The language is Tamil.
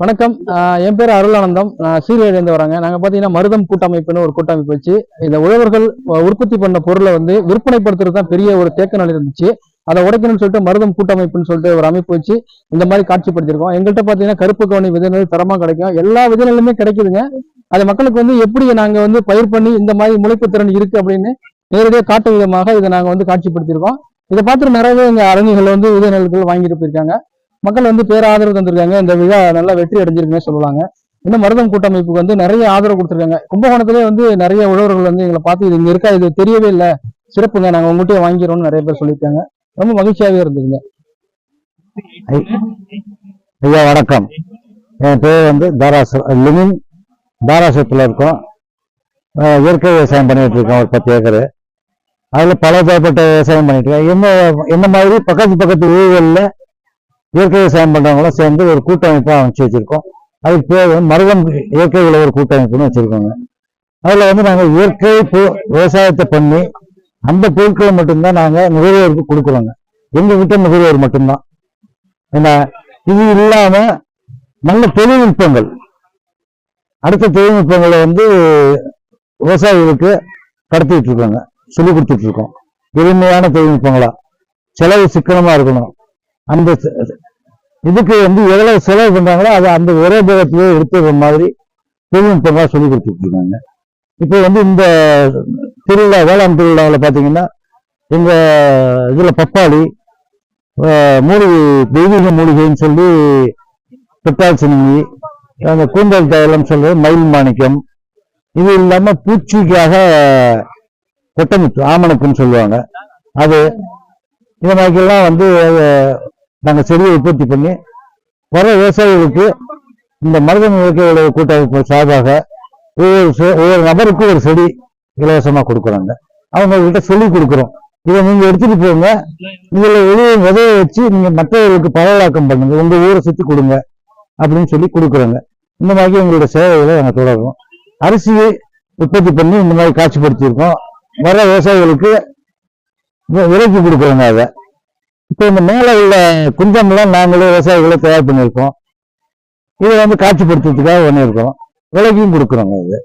வணக்கம். என் பேர் அருளானந்தம். நான் சீரியலேருந்து வராங்க நாங்கள் பார்த்தீங்கன்னா மருதம் கூட்டமைப்புன்னு ஒரு கூட்டமைப்பு வச்சு இந்த உழவர்கள் உற்பத்தி பண்ண பொருளை வந்து விற்பனைப்படுத்துறது தான் பெரிய ஒரு தேக்க நிலை இருந்துச்சு. அதை உடைக்கணும்னு சொல்லிட்டு மருதம் கூட்டமைப்புன்னு சொல்லிட்டு ஒரு அமைப்பு வச்சு இந்த மாதிரி காட்சிப்படுத்திருக்கோம். எங்கள்கிட்ட பார்த்தீங்கன்னா கருப்பு கவனி விதைநெல் தரமாக கிடைக்கும். எல்லா விதைநெல்லுமே கிடைக்குதுங்க. அது மக்களுக்கு வந்து எப்படி நாங்கள் வந்து பயிர் பண்ணி இந்த மாதிரி முளைப்பு திறன் இருக்கு அப்படின்னு நேரடியாக காட்டு விதமாக இதை நாங்கள் வந்து காட்சிப்படுத்தியிருக்கோம். இதை பார்த்துட்டு நிறையவே எங்கள் அரணிகள் வந்து விதைநெல்கள் வாங்கிட்டு போயிருக்காங்க. மக்கள் வந்து பேராதரவு தந்திருக்காங்க. இந்த விழா நல்லா வெற்றி அடைஞ்சிருக்குன்னு சொல்லலாங்க இன்னும் மருதம் கூட்டமைப்புக்கு வந்து நிறைய ஆதரவு கொடுத்துருக்காங்க. கும்பகோணத்திலே வந்து நிறைய உழவர்கள் வந்து எங்களை பார்த்து இது இங்க இருக்கா? இது தெரியவே இல்லை. சிறப்புங்க நாங்க உங்ககிட்டயே வாங்கிக்கிறோம்னு நிறைய பேர் சொல்லியிருக்காங்க. ரொம்ப மகிழ்ச்சியாவே இருந்ததுங்க. ஐயா வணக்கம். என் பேர் வந்து தாராசு லிமின் தாராசுரத்தில் இருக்கோம். இயற்கை விவசாயம் பண்ணிட்டு இருக்கோம் ஒரு பத்து ஏக்கரு. அதில் பல தரப்பட்ட விவசாயம் பண்ணிட்டு இருக்கோம். என்ன என்ன மாதிரி? பக்கத்து பக்கத்து ஊர்களில் இயற்கை விவசாயம் பண்ணுறவங்களாம் சேர்ந்து ஒரு கூட்டமைப்பாக அமைச்சு வச்சிருக்கோம். அதுக்கு பேர் மருதம் இயற்கை உழவர் கூட்டமைப்புன்னு வச்சிருக்கோங்க. அதில் வந்து நாங்கள் இயற்கை விவசாயத்தை பண்ணி அந்த பொருட்களை மட்டும்தான் நாங்கள் நுகர்வோருக்கு கொடுக்குறோங்க. எங்ககிட்ட நுகர்வோர் மட்டும்தான். ஏன்னா இது இல்லாமல் நல்ல தொழில்நுட்பங்கள். அடுத்த தொழில்நுட்பங்களை வந்து விவசாயிகளுக்கு கடத்திட்டு இருக்காங்க. சொல்லி கொடுத்துட்டு இருக்கோம். எளிமையான தொழில்நுட்பங்களா. செலவு சிக்கனமாக இருக்கணும். அந்த இதுக்கு வந்து எவ்வளவு செலவு பண்றாங்களோ அதை அந்த ஒரே பேகத்திலேயே எடுத்துடுற மாதிரி தொழில்நுட்பமாக சொல்லி கொடுத்துருக்காங்க இப்போ வந்து இந்த திருவிழா வேளாண் திருவிழாவில் பார்த்தீங்கன்னா எங்கள் இதில் பப்பாளி மூலிகை தெய்வீக மூலிகைன்னு சொல்லி பெட்டால் சினிங்கி அந்த கூந்தல் தைலம் சொல்றது மயில் மாணிக்கம் இது இல்லாமல் பூச்சிக்காக கொட்டமுத்து ஆமணக்குன்னு சொல்லுவாங்க. அது இந்த மாதிரிலாம் வந்து நாங்கள் செடியை உற்பத்தி பண்ணி வர விவசாயிகளுக்கு இந்த மருதம் இயற்கை கூட்டமைப்பு சார்பாக ஒவ்வொரு செ- ஒவ்வொரு நபருக்கும் ஒரு செடி இலவசமாக கொடுக்குறாங்க. அவங்க கிட்ட சொல்லி கொடுக்குறோம். இதை நீங்கள் எடுத்துட்டு போங்க. இதில் வெளியே விதைய வச்சு நீங்கள் மற்றவர்களுக்கு பரவலாக்கம் பண்ணுங்க. உங்கள் ஊரை சுற்றி கொடுங்க அப்படின்னு சொல்லி கொடுக்குறாங்க. இந்த மாதிரி எங்களோட சேவைகளை நாங்கள் தொடரும் அரிசியை உற்பத்தி பண்ணி இந்த மாதிரி காட்சிப்படுத்தியிருக்கோம். வர விவசாயிகளுக்கு விலைக்கு கொடுக்குறோங்க அதை. இப்போ இந்த மேலே உள்ள குஞ்சம்லாம் நாங்களே விவசாயிகளை தயார் பண்ணியிருக்கோம். இதை வந்து காட்சிப்படுத்துறதுக்காக பண்ணியிருக்கோம் விலைக்கும் கொடுக்குறோங்க இது.